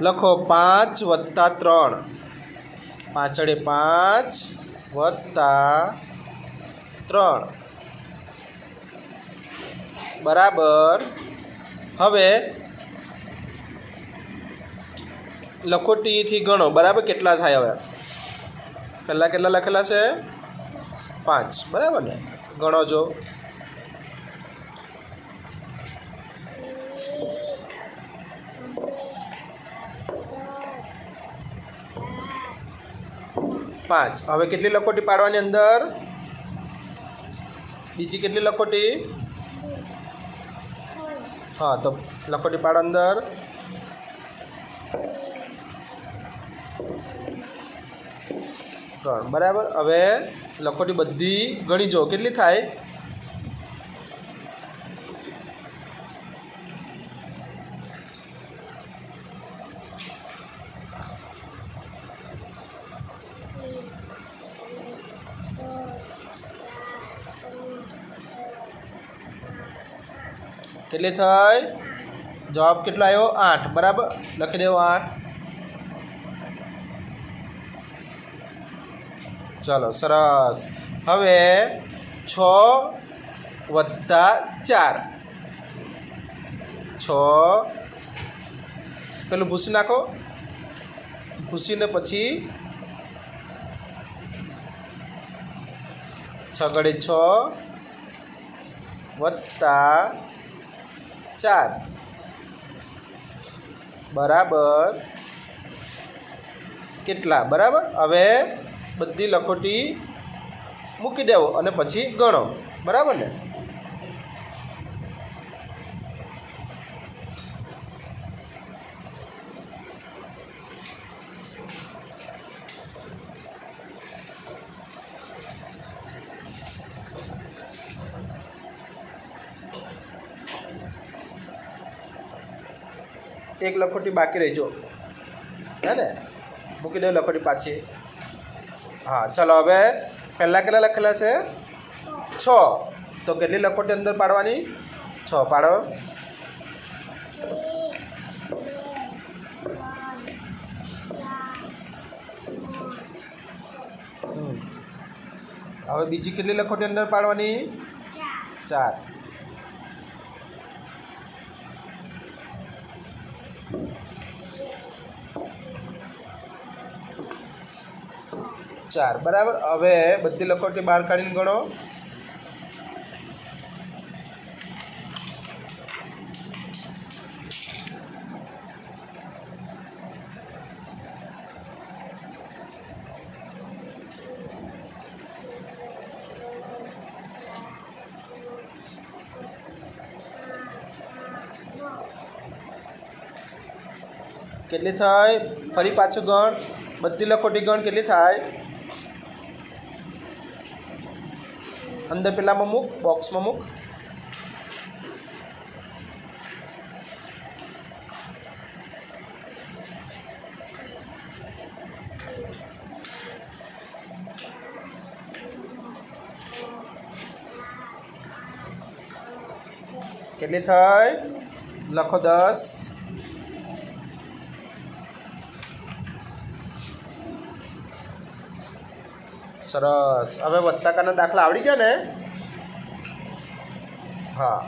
લખો પાંચ વત્તા ત્રણ. પાછળે પાંચ વત્તા ત્રણ. બરાબર. હવે લખો ટીથી ગણો. બરાબર કેટલા થાય હવે? પહેલાં કેટલા લખેલા છે? પાંચ. બરાબર ને? ગણો જો. પાંચ. હવે કેટલી લખોટી પાડવાની અંદર? બીજી કેટલી લખોટી? હા, તો લખોટી પાડો અંદર. ત્રણ. બરાબર? હવે લખોટી બધી ગણી જો. કેટલી થાય? કેટલી થઈ? જવાબ કેટલો આવ્યો? આઠ. બરાબર? લખી દેવો આઠ. ચાલો, સરસ. હવે છ વત્તા ચાર. છ. પેલું ભૂસી નાખો. ભૂસીને પછી છ ગણી છ વત્તા ચાર. બરાબર. કેટલા? બરાબર? હવે બધી લખોટી મૂકી દેવો અને પછી ગણો. બરાબર ને? એક લખોટી બાકી રહેજો. હે ને? મૂકી દો લખોટી પાછી. હા, ચલો હવે પહેલાં કેટલા લખેલા છે? છ. તો કેટલી લખોટી અંદર પાડવાની? છ પાડો. હવે બીજી કેટલી લખોટી અંદર પાડવાની? ચાર. ચાર બરાબર? હવે બધી લખોટી બહાર કાઢીને ગણો. કેટલી થાય? ફરી પાછું ગણ. બધી લખોટી ગણ કેટલી થાય? અંદર પેલામાં મૂક બોક્સમાં મૂક. કેટલી થઈ લખો દસ. સરસ. હવે વત્તાકાના દાખલા આવડી ગયા ને? હા.